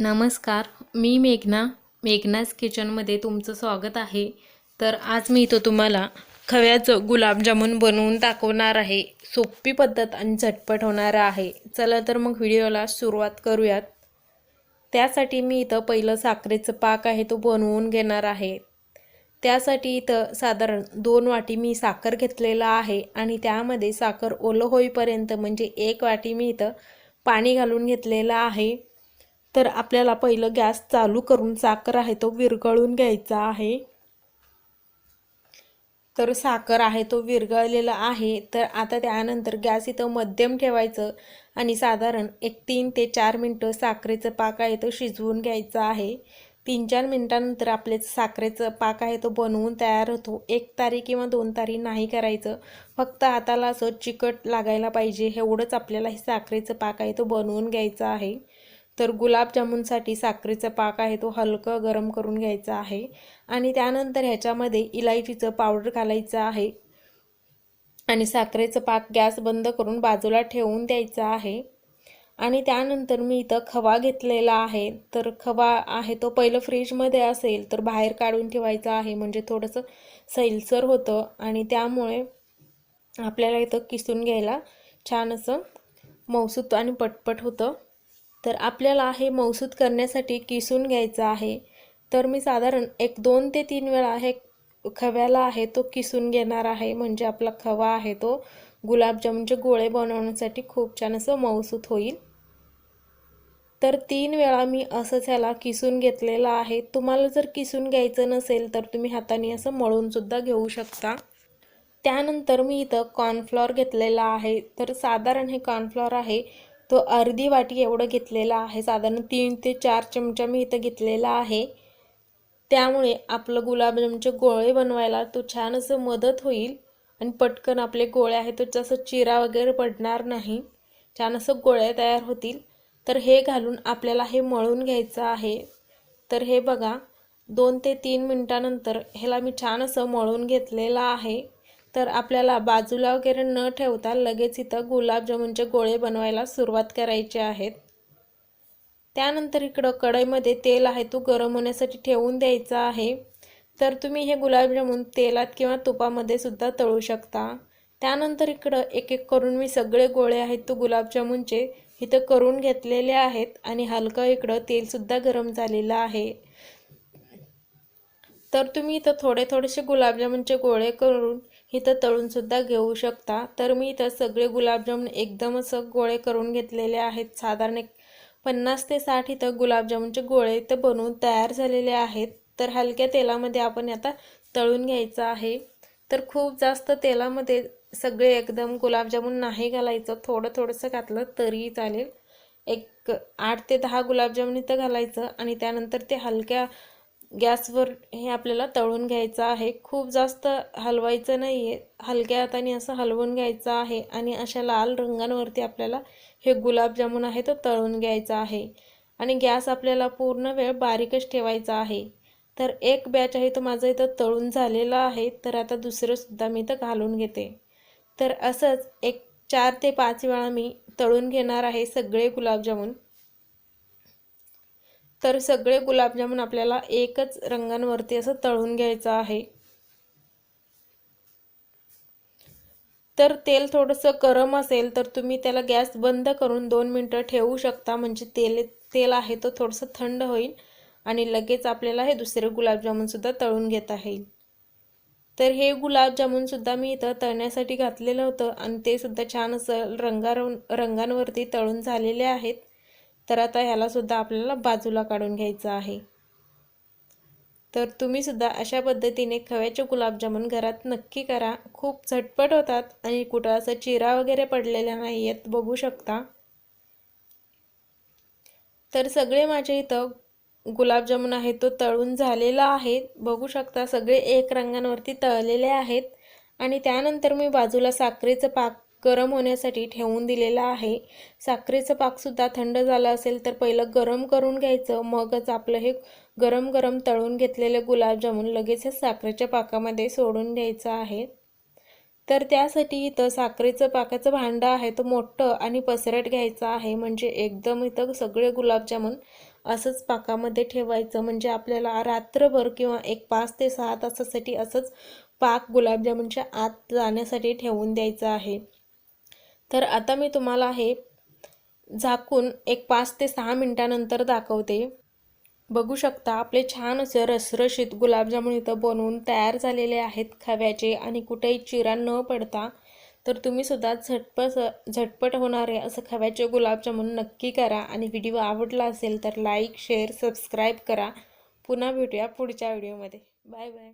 नमस्कार मी मेघना मेघनाज किचनमध्ये तुमचं स्वागत आहे. तर आज मी इथं तुम्हाला खव्याचं गुलाबजामुन बनवून दाखवणार आहे. सोपी पद्धत आणि झटपट होणार आहे. चला तर मग व्हिडिओला सुरुवात करूयात. त्यासाठी मी इथं पहिलं साखरेचं पाक आहे तो बनवून घेणार आहे. त्यासाठी इथं साधारण दोन वाटी मी साखर घेतलेला आहे आणि त्यामध्ये साखर ओलं होईपर्यंत म्हणजे एक वाटी मी इथं पाणी घालून घेतलेलं आहे. तर आपल्याला पहिलं गॅस चालू करून साखर आहे तो विरघळून घ्यायचा आहे. तर साखर आहे तो विरघळलेला आहे. तर आता त्यानंतर गॅस इथं मध्यम ठेवायचं आणि साधारण एक तीन ते चार मिनटं साखरेचं पाक आहे तो शिजवून घ्यायचा आहे. तीन चार मिनटानंतर आपले साखरेचं पाक आहे तो बनवून तयार होतो. एक तारी किंवा दोन तारी नाही करायचं. फक्त हाताला असं चिकट लागायला पाहिजे. एवढंच आपल्याला हे साखरेचं पाक आहे तो बनवून घ्यायचं आहे. तर गुलाबजामुनसाठी साखरेचा पाक आहे तो हलकं गरम करून घ्यायचा आहे. आणि त्यानंतर ह्याच्यामध्ये इलायचीचं पावडर घालायचं आहे. आणि साखरेचं पाक गॅस बंद करून बाजूला ठेवून द्यायचा आहे. आणि त्यानंतर मी इथं खवा घेतलेला आहे. तर खवा आहे तो पहिलं फ्रीजमध्ये असेल तर बाहेर काढून ठेवायचा आहे. म्हणजे थोडंसं सैलसर होतं आणि त्यामुळे आपल्याला इथं किसून घ्यायला छान असं मौसूत आणि पटपट होतं. तर आपल्याला हे मौसूद करण्यासाठी किसून घ्यायचं आहे. तर मी साधारण एक दोन ते तीन वेळा हे खव्याला आहे तो किसून घेणार आहे. म्हणजे आपला खवा आहे तो गुलाबजामुनचे गोळे बनवण्यासाठी खूप छान असं मौसूद होईल. तर तीन वेळा मी असंच ह्याला किसून घेतलेला आहे. तुम्हाला जर किसून घ्यायचं नसेल तर तुम्ही हाताने असं मळूनसुद्धा घेऊ शकता. त्यानंतर मी इथं कॉर्नफ्लॉर घेतलेला आहे. तर साधारण हे कॉर्नफ्लॉर आहे तो अर्धी वाटी एवढं घेतलेला आहे साधारण तीन ते चार चमचा मी इथं घेतलेला आहे. त्यामुळे आपलं गुलाबजामचे गोळे बनवायला तो छान असं मदत होईल आणि पटकन आपले गोळे आहेत तो जसं चिरा वगैरे पडणार नाही छान असं गोळ्या तयार होतील. तर हे घालून आपल्याला हे मळून घ्यायचं आहे. तर हे बघा दोन ते तीन मिनटानंतर ह्याला मी छान असं मळून घेतलेलं आहे. तर आपल्याला बाजूला वगैरे न ठेवता लगेच इथं गुलाबजामुनचे गोळे बनवायला सुरुवात करायची आहेत. त्यानंतर इकडं कढईमध्ये तेल आहे तो गरम होण्यासाठी ठेवून द्यायचा आहे. तर तुम्ही हे गुलाबजामुन तेलात किंवा तुपामध्ये सुद्धा तळू शकता. त्यानंतर इकडं एक एक करून मी सगळे गोळे आहेत तो गुलाबजामुनचे इथं करून घेतलेले आहेत आणि हलकं इकडं तेलसुद्धा गरम झालेलं आहे. तर तुम्ही इथं थोडे थोडेसे गुलाबजामुनचे गोळे करून इथं तळूनसुद्धा घेऊ शकता. तर मी इथं सगळे गुलाबजामुन एकदम असं गोळे करून घेतलेले आहेत. साधारण एक पन्नास ते साठ इथं गुलाबजामुनचे गोळे इथं बनवून तयार झालेले आहेत. तर हलक्या तेलामध्ये आपण आता तळून घ्यायचं आहे. तर खूप जास्त तेलामध्ये सगळे एकदम गुलाबजामुन नाही घालायचं. थोडं थोडंसं घातलं तरी चालेल. एक आठ ते दहा गुलाबजामुन इथं घालायचं आणि त्यानंतर ते हलक्या गॅसवर हे आपल्याला तळून घ्यायचं आहे. खूप जास्त हलवायचं नाही आहे हलक्या हाताने असं हलवून घ्यायचं आहे आणि अशा लाल रंगांवरती आपल्याला हे गुलाबजामुन आहे तो तळून घ्यायचा आहे. आणि गॅस आपल्याला पूर्ण वेळ बारीकच ठेवायचा आहे. तर एक बॅच आहे तो माझं इथं तळून झालेला आहे. तर आता दुसरंसुद्धा मी इथं घालून घेते. तर असंच एक चार ते पाच वेळा मी तळून घेणार आहे सगळे गुलाबजामुन तर सगळे गुलाबजामुन आपल्याला एकच रंगांवरती असं तळून घ्यायचं आहे. तर तेल थोडंसं गरम असेल तर तुम्ही त्याला गॅस बंद करून दोन मिनटं ठेवू शकता. म्हणजे तेल तेल आहे तो थोडंसं थंड होईल आणि लगेच आपल्याला हे दुसरे गुलाबजामुनसुद्धा तळून घेता येईल. तर हे गुलाबजामुनसुद्धा मी इथं तळण्यासाठी घातलेलं होतं आणि ते सुद्धा छान असं रंगार रंगांवरती तळून झालेले आहेत. तर आता ह्यालासुद्धा आपल्याला बाजूला काढून घ्यायचं आहे. तर तुम्हीसुद्धा अशा पद्धतीने खव्याचे गुलाबजामुन घरात नक्की करा. खूप झटपट होतात आणि कुठं असं चिरा वगैरे पडलेल्या नाही आहेत बघू शकता. तर सगळे माझे इथं गुलाबजामुन आहे तो तळून झालेला आहे. बघू शकता सगळे एक रंगांवरती तळलेले आहेत. आणि त्यानंतर मी बाजूला साखरेचं पाक गरम होण्यासाठी ठेवून दिलेला आहे. साखरेचं पाकसुद्धा थंड झालं असेल तर पहिलं गरम करून घ्यायचं. मगच आपलं हे गरम गरम तळून घेतलेले गुलाबजामुन लगेचच साखरेच्या पाकामध्ये सोडून द्यायचं आहे. तर त्यासाठी इथं साखरेचं पाकाचं भांडं आहे तो मोठं आणि पसरट घ्यायचं आहे. म्हणजे एकदम इथं सगळे गुलाबजामुन असंच पाकामध्ये ठेवायचं. म्हणजे आपल्याला रात्रभर किंवा एक पाच ते सहा तासासाठी असंच पाक गुलाबजामुनच्या आत जाण्यासाठी ठेवून द्यायचं आहे. तर आता मी तुम्हाला हे झाकून एक पाच ते सहा मिनटानंतर दाखवते. बघू शकता आपले छान असे रसरशीत गुलाबजामुन इथं बनवून तयार झालेले आहेत खव्याचे आणि कुठेही चिरा न पडता. तर तुम्ही सुद्धा झटपट झटपट होणारे असं खव्याचे गुलाबजामुन नक्की करा आणि व्हिडिओ आवडला असेल तर लाईक शेअर सबस्क्राईब करा. पुन्हा भेटूया पुढच्या व्हिडिओमध्ये. Bye bye.